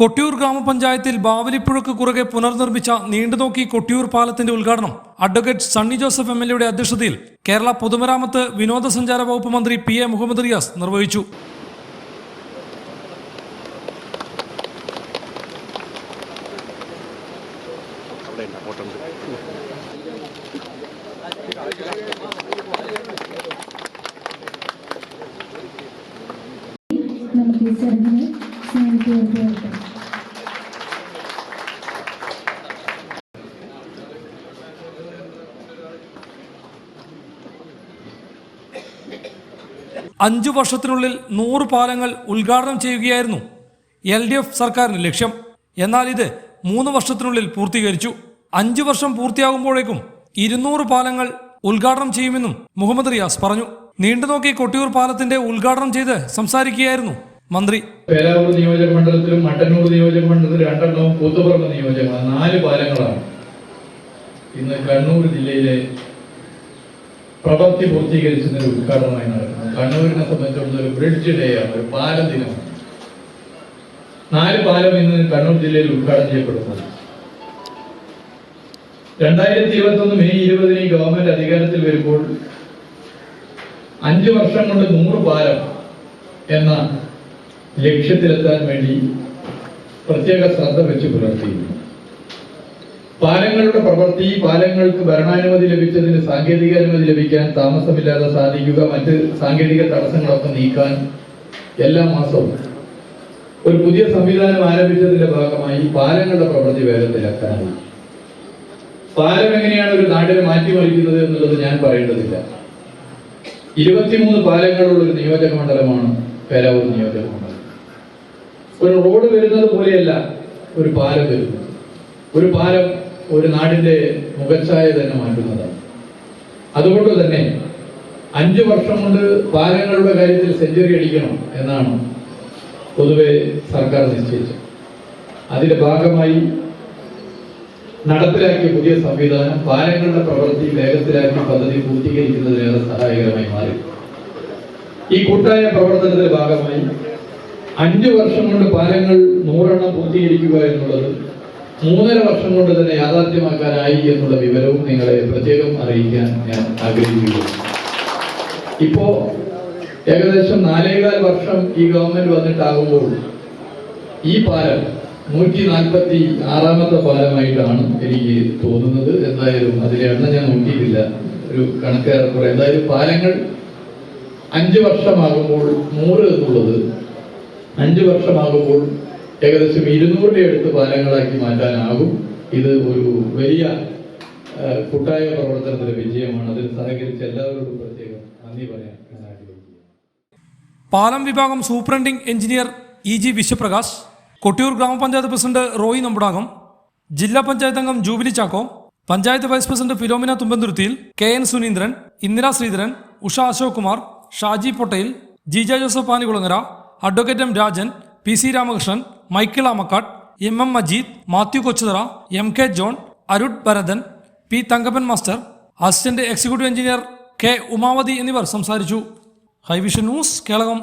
കൊട്ടിയൂർ ഗ്രാമപഞ്ചായത്തിൽ ബാവലിപ്പുഴക്ക് കുറുകെ പുനർനിർമ്മിച്ച നീണ്ടുനോക്കി കൊട്ടിയൂർ പാലത്തിന്റെ ഉദ്ഘാടനം advocate Sunny Joseph M L എയുടെ അധ്യക്ഷതയിൽ കേരള പൊതുമരാമത്ത് വിനോദസഞ്ചാര വകുപ്പ് മന്ത്രി പി എ മുഹമ്മദ് റിയാസ് നിർവഹിച്ചു. നമുക്ക് ഈ ചടങ്ങിനെ സ്നേഹിക്കുകയും അഞ്ചു വർഷത്തിനുള്ളിൽ നൂറ് പാലങ്ങൾ ഉദ്ഘാടനം ചെയ്യുകയായിരുന്നു എൽ ഡി എഫ് സർക്കാരിന്റെ ലക്ഷ്യം. എന്നാൽ ഇത് മൂന്ന് വർഷത്തിനുള്ളിൽ പൂർത്തീകരിച്ചു. അഞ്ചു വർഷം പൂർത്തിയാകുമ്പോഴേക്കും ഇരുന്നൂറ് പാലങ്ങൾ ഉദ്ഘാടനം ചെയ്യുമെന്നും മുഹമ്മദ് റിയാസ് പറഞ്ഞു. നീണ്ടുനോക്കി കൊട്ടിയൂർ പാലത്തിന്റെ ഉദ്ഘാടനം ചെയ്ത് സംസാരിക്കുകയായിരുന്നു മന്ത്രി. പേരാവൂർ നിയോജക മണ്ഡലത്തിലും മട്ടന്നൂർ നിയോജക മണ്ഡലത്തിലും രണ്ടെണ്ണവും കൂത്തുപറമ്പ് നിയോജകമാണ്. നാല് പാലങ്ങളാണ്. ഇന്ന് കണ്ണൂർ ജില്ലയിലെ പ്രവൃത്തി പൂർത്തീകരിച്ചതിന്റെ ഉദ്ഘാടനമായി നടക്കുന്നത് കണ്ണൂരിനെ സംബന്ധിച്ചിടത്തോളം ഒരു ബ്രിഡ്ജ് ഡേ ആണ് ഒരു പാലം ദിനം. നാല് പാലം ഇന്ന് കണ്ണൂർ ജില്ലയിൽ ഉദ്ഘാടനം ചെയ്യപ്പെടുന്നത് രണ്ടായിരത്തി ഇരുപത്തി ഒന്ന് മെയ് ഇരുപതിന് ഗവൺമെന്റ് അധികാരത്തിൽ വരുമ്പോൾ അഞ്ചു വർഷം കൊണ്ട് നൂറ് പാലം എന്ന ലക്ഷ്യത്തിലെത്താൻ വേണ്ടി പ്രത്യേക ശ്രദ്ധ വെച്ച് പുലർത്തിയിരുന്നു. പാലങ്ങളുടെ പ്രവൃത്തി പാലങ്ങൾക്ക് ഭരണാനുമതി ലഭിച്ചതിന് സാങ്കേതിക അനുമതി ലഭിക്കാൻ താമസമില്ലാതെ സാധിക്കുക മറ്റ് സാങ്കേതിക തടസ്സങ്ങളൊക്കെ നീക്കാൻ എല്ലാ മാസവും ഒരു പുതിയ സംവിധാനം ആരംഭിച്ചതിന്റെ ഭാഗമായി പാലങ്ങളുടെ പ്രവൃത്തി വേഗത്തിലാക്കാനായി പാലം എങ്ങനെയാണ് ഒരു നാടിനെ മാറ്റിമറിക്കുന്നത് എന്നുള്ളത് ഞാൻ പറയേണ്ടതില്ല. ഇരുപത്തിമൂന്ന് പാലങ്ങളുള്ള ഒരു നിയോജക മണ്ഡലമാണ് പേരാവൂർ നിയോജക മണ്ഡലം. ഒരു റോഡ് വരുന്നത് പോലെയല്ല ഒരു പാലം വരുന്നത്. ഒരു പാലം ഒരു നാടിന്റെ മുഖച്ഛായ തന്നെ മാറ്റുന്നതാണ്. അതുകൊണ്ട് തന്നെ അഞ്ചു വർഷം കൊണ്ട് പാലങ്ങളുടെ കാര്യത്തിൽ സെഞ്ചുറി അടിക്കണം എന്നാണ് പൊതുവെ സർക്കാർ നിശ്ചയിച്ചത്. അതിന്റെ ഭാഗമായി നടപ്പിലാക്കിയ പുതിയ സംവിധാനം പാലങ്ങളുടെ പ്രവൃത്തി വേഗത്തിലാക്കി പദ്ധതി പൂർത്തീകരിക്കുന്നതിനേറെ സഹായകരമായി മാറി. ഈ കൂട്ടായ പ്രവർത്തനത്തിന്റെ ഭാഗമായി അഞ്ചു വർഷം കൊണ്ട് പാലങ്ങൾ നൂറെണ്ണം പൂർത്തീകരിക്കുക എന്നുള്ളത് മൂന്നര വർഷം കൊണ്ട് തന്നെ യാഥാർത്ഥ്യമാക്കാനായി എന്നുള്ള വിവരവും നിങ്ങളെ പ്രത്യേകം അറിയിക്കാൻ ഞാൻ ആഗ്രഹിക്കുന്നു. ഇപ്പോ ഏകദേശം നാലേകാൽ വർഷം ഈ ഗവൺമെന്റ് വന്നിട്ടാകുമ്പോൾ ഈ പാലം നൂറ്റി നാൽപ്പത്തി ആറാമത്തെ പാലമായിട്ടാണ് എനിക്ക് തോന്നുന്നത്. എന്തായാലും അതിലെ എണ്ണം ഞാൻ നോക്കിയിട്ടില്ല. ഒരു കണക്കേറെ എന്തായാലും പാലങ്ങൾ അഞ്ച് വർഷമാകുമ്പോൾ നൂറ് എന്നുള്ളത് അഞ്ച് വർഷമാകുമ്പോൾ ഏകദേശം ഇരുന്നൂറിന്റെ അടുത്ത് പാലങ്ങളാക്കി മാറ്റാനാകും. ഇത് ഒരു വലിയ കൂട്ടായ പ്രവർത്തനത്തിന്റെ വിജയമാണ്. അതിൽ സഹകരിച്ച എല്ലാവരോടും പ്രത്യേകം നന്ദി പറയാൻ ഞാൻ ആഗ്രഹിക്കുന്നു. പാലം വിഭാഗം superintending engineer E G Vishwaprakash Kottiyoor grama panchayat president Roy Nambudakam ജില്ലാ പഞ്ചായത്ത് അംഗം Jubilee Chacko panchayat vice president Philomina തുമ്പന്തുരുത്തിയിൽ K N Suneendran Indira Sreedharan Usha Ashok Kumar Shaji Pottel Jija Joseph Panikulangara advocate M Rajan P C Ramakrishnan Michael Amakkad M M Majeed Mathew Kochuthara M K John Arun Bharathan P Thankappan master assistant executive engineer K Umavathi എന്നിവർ സംസാരിച്ചു. Hi vision news Kelakam.